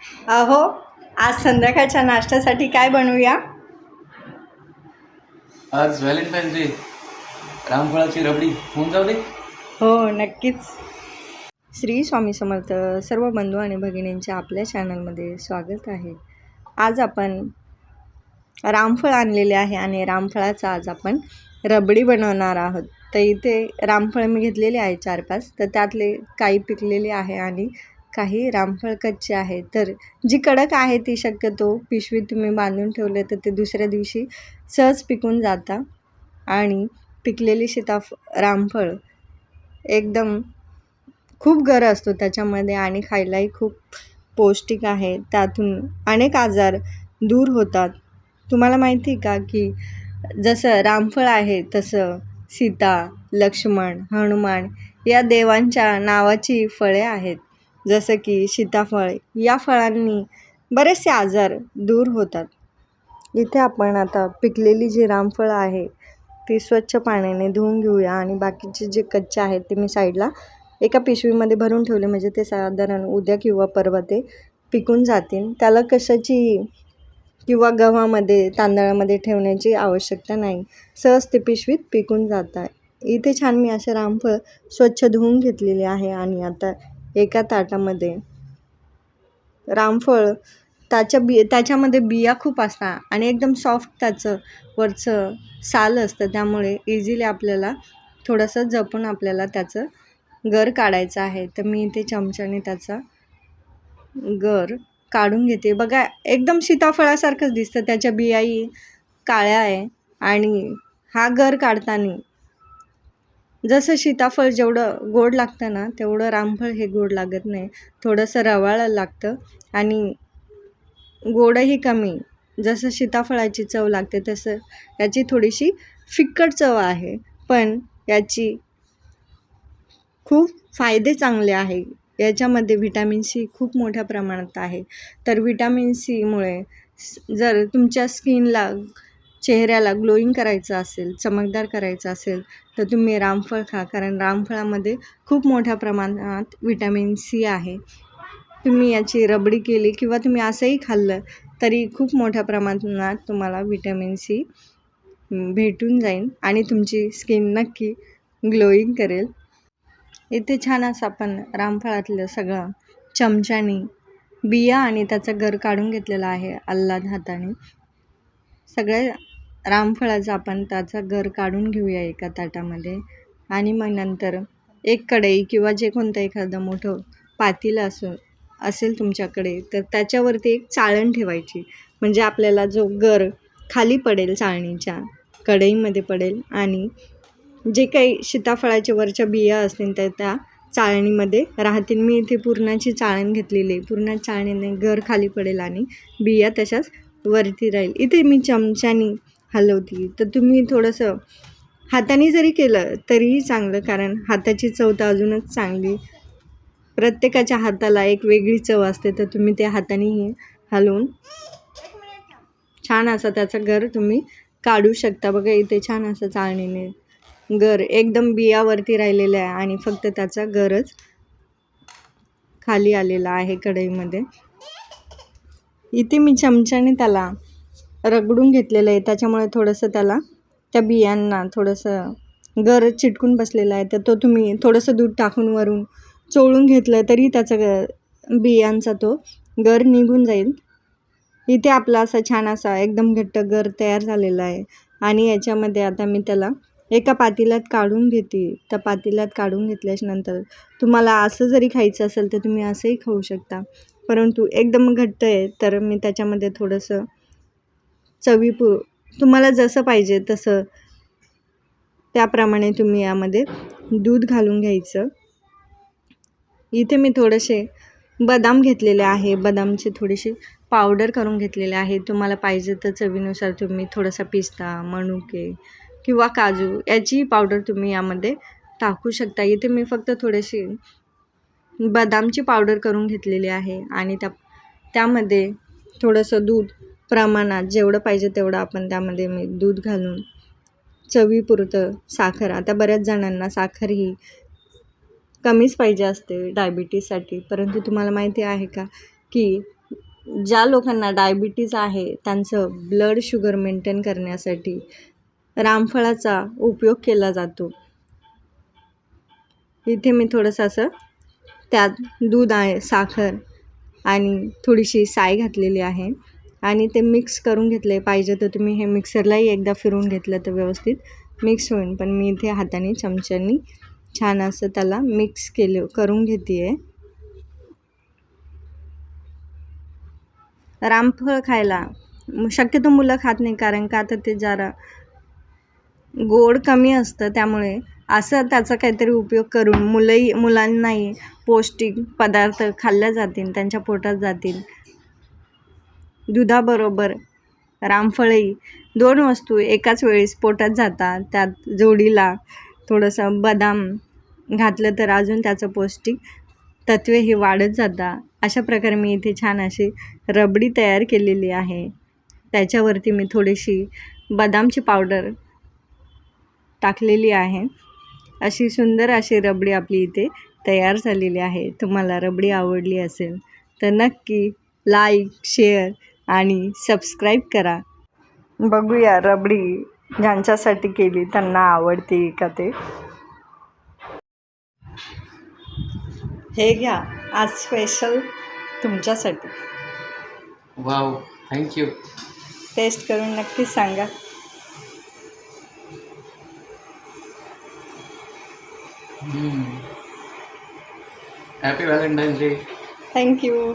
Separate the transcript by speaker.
Speaker 1: अहो आज संध्याकाळच्या नाश्त्यासाठी काय बनवूया?
Speaker 2: आज व्हॅलेंटाईन डे. रामफळाची रबडी. होऊन जाऊ दे.
Speaker 1: हो नक्कीच. श्री स्वामी समर्थ सर्व बंधू आणि भगिनींच्या आपल्या चॅनलमध्ये स्वागत आहे. आज आपण रामफळ आणलेले आहे आणि रामफळाचा आज आपण रबडी बनवणार आहोत. तर इथे रामफळ मी घेतलेले आहे चार पाच तर त्यातले काही पिकलेले आहे आणि काही रामफळ कच्चे आहे तर जी कडक आहे ती शक्यतो पिशवीत तुम्ही बांधून ठेवले तर ते दुसऱ्या दिवशी सहज पिकून जाता. आणि पिकलेली सीताफ रामफळ एकदम खूप गर असतो त्याच्यामध्ये आणि खायलाही खूप पौष्टिक आहे. त्यातून अनेक आजार दूर होतात. तुम्हाला माहिती आहे का की जसं रामफळ आहे तसं सीता लक्ष्मण हनुमान या देवांच्या नावाची फळे आहेत. जसं की सीताफळ या फळांनी बरेचसे आजार दूर होतात. इथे आपण आता पिकलेली जी रामफळं आहे ती स्वच्छ पाण्याने धुवून घेऊया आणि बाकीचे जे कच्चे आहेत ते मी साईडला एका पिशवीमध्ये भरून ठेवले. म्हणजे ते साधारण उद्या किंवा परवा ते पिकून जातील. त्याला कशाची किंवा गव्हामध्ये तांदळामध्ये ठेवण्याची आवश्यकता नाही. सहज ते पिशवीत पिकून जातात. इथे छान मी असे रामफळ स्वच्छ धुवून घेतलेले आहे आणि आता एका ताटामध्ये. रामफळ त्याच्या बि त्याच्यामध्ये बिया खूप असतात आणि एकदम सॉफ्ट त्याचं वरचं साल असतं. त्यामुळे इझिली आपल्याला थोडंसं जपून आपल्याला त्याचं गर काढायचं आहे. तर मी इथे चमच्याने त्याचा गर काढून घेते. बघा एकदम सीताफळासारखंच दिसतं. त्याच्या बियाही काळ्या आहे आणि हा गर काढताना जसं सीताफळ जेवढं गोड लागतं ना तेवढं रामफळ हे गोड लागत नाही. थोडंसं रवाळ लागतं आणि गोडही कमी. जसं सीताफळाची चव लागते तसं याची थोडीशी फिक्कट चव आहे. पण याची खूप फायदे चांगले आहे. याच्यामध्ये व्हिटॅमिन सी खूप मोठ्या प्रमाणात आहे. तर व्हिटॅमिन सीमुळे जर तुमच्या स्किनला चेहऱ्याला ग्लोईंग करायचं असेल चमकदार करायचं असेल तर तुम्ही रामफळ खा. कारण रामफळामध्ये खूप मोठ्या प्रमाणात व्हिटॅमिन सी आहे. तुम्ही याची रबडी केली किंवा तुम्ही असंही खाल्लं तरी खूप मोठ्या प्रमाणात तुम्हाला व्हिटॅमिन सी भेटून जाईल आणि तुमची स्किन नक्की ग्लोईंग करेल. इथे छान असं आपण रामफळातलं सगळं चमच्याने बिया आणि त्याचा गर काढून घेतलेला आहे अल्लाद हाताने. सगळ्या रामफळाचा आपण त्याचा गर काढून घेऊया एका ताटामध्ये. आणि मग नंतर एक कढई किंवा जे कोणतं एखादं मोठं पातेलं असं असेल तुमच्याकडे तर त्याच्यावरती एक चाळण ठेवायची. म्हणजे आपल्याला जो गर खाली पडेल चाळणीच्या कढईमध्ये पडेल आणि जे काही सीताफळाच्या वरच्या बिया असतील तर त्या चाळणीमध्ये राहतील. मी इथे पूर्णाची चाळण घेतलेली आहे. पूर्ण चाळणीने घर खाली पडेल आणि बिया तशाच वरती राहील. इथे मी चमच्यानी हलवती. तर तुम्ही थोडंसं हाताने जरी केलं तरीही चांगलं कारण हाताची चव तर अजूनच चांगली. प्रत्येकाच्या हाताला एक वेगळी चव असते तर तुम्ही त्या हातानेही हलवून छान असं त्याचं घर तुम्ही काढू शकता. बघा इथे छान असं चाळणीने गर एकदम बियावरती राहिलेलं आहे आणि फक्त त्याचा गरज खाली आलेला आहे कढईमध्ये. इथे मी चमच्याने त्याला रगडून घेतलेलं आहे. त्याच्यामुळे थोडंसं त्याला त्या बियांना थोडंसं गर चिटकून बसलेलं आहे. तर तो तुम्ही थोडंसं दूध टाकून वरून चोळून घेतलं तरी त्याचा ग बियांचा तो गर निघून जाईल. इथे आपला असा छान असा एकदम घट्ट गर तयार झालेला आहे. आणि याच्यामध्ये आता मी त्याला एका पातेल्यात काढून घेते. त्या पातेल्यात काढून घेतल्यानंतर तुम्हाला असं जरी खायचं असेल तर तुम्ही असंही खाऊ शकता. परंतु एकदम घट्ट आहे. तर मी त्याच्यामध्ये थोडंसं चवीपू तुम्हाला जसं पाहिजे तसं. त्याप्रमाणे तुम्ही यामध्ये दूध घालून घ्यायचं. इथे मी थोडेसे बदाम घेतलेले आहे. बदामचे थोडेसे पावडर करून घेतलेले आहे. तुम्हाला पाहिजे तर चवीनुसार तुम्ही थोडासा पिस्ता मनुके किंवा काजू याची पावडर तुम्ही यामध्ये टाकू शकता. इथे मी फक्त थोडेशी बदामची पावडर करून घेतलेली आहे आणि त्या त्यामध्ये थोडंसं दूध प्रमाणात जेवढं पाहिजे तेवढं आपण त्यामध्ये मी दूध घालून चवीपुरतं साखर. आता बऱ्याच जणांना साखर ही कमीच पाहिजे असते डायबिटीजसाठी परंतु तुम्हाला माहिती आहे का की ज्या लोकांना डायबिटीज आहे त्यांचं ब्लड शुगर मेंटेन करण्यासाठी रामफळाचा उपयोग केला जातो. इथे मी थोडंसं असं त्यात दूध आहे साखर आणि थोडीशी साय घातलेली आहे. आणि ते मिक्स करून घेतले. पाहिजे तर तुम्ही हे मिक्सरलाही एकदा फिरून घेतलं तर व्यवस्थित मिक्स होईल. पण मी इथे हाताने चमच्यांनी छान असं त्याला मिक्स केलं करून घेते आहे रामफळ खायला. शक्यतो मुलं खात नाही कारण का तर ते जरा गोड कमी असतं. त्यामुळे असं त्याचा काहीतरी उपयोग करून मुलंही मुलांनाही पौष्टिक पदार्थ खाल्ल्या जातील त्यांच्या पोटात जातील. दुधाबरोबर रामफळही. दोन वस्तू एकाच वेळेस पोटात जातात. त्यात जोडीला थोडंसं बदाम घातलं तर अजून त्याचं पौष्टिक तत्वे हे वाढत जातात. अशा प्रकारे मी इथे छान अशी रबडी तयार केलेली आहे. त्याच्यावरती मी थोडीशी बदामची पावडर टाकलेली आहे. अशी सुंदर अशी रबडी आपली इथे तयार झालेली आहे. तुम्हाला रबडी आवडली असेल तर नक्की लाईक शेअर आणि सबस्क्राईब करा. बघूया रबडी ज्यांच्यासाठी केली त्यांना आवडते का ते? हे घ्या आज स्पेशल तुमच्यासाठी.
Speaker 2: वाव थँक्यू
Speaker 1: टेस्ट करून नक्कीच सांगा.
Speaker 2: Happy Valentine's day
Speaker 1: thank you